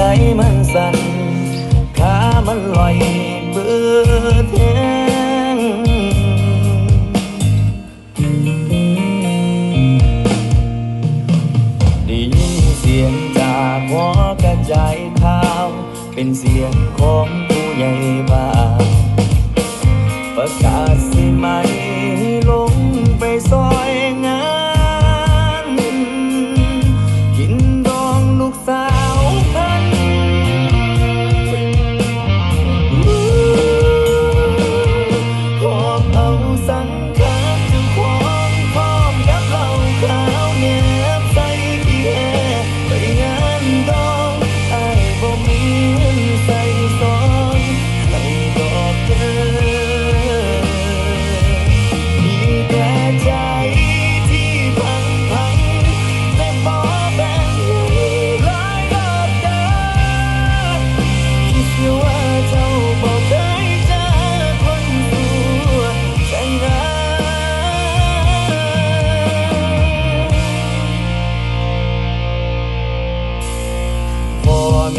ใจมันสั่นขามันลอยเบื่อแทงได้ยินเสียงจากหัวกระจายข่าว เป็นเสียงของผู้ใหญ่บ้าน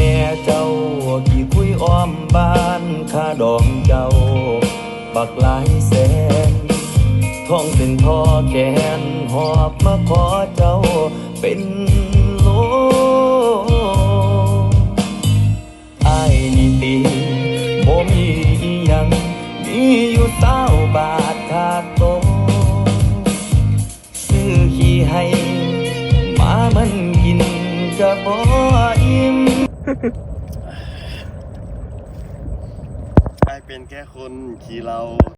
แม่เจ้ากี่คุยอ้อมบ้านค่าดองเจ้า บักหลายแสนท้องเป็นพ่อแกนหอบมาขอเจ้าเป็นโลกไอ้นี่ตีบ่มีอิหยัง มีอยู่เต้าบาทขาดโตซื้อขี้ให้หมามันกินก็บ่อิ่ม กลายเป็นแค่คนขี่เรา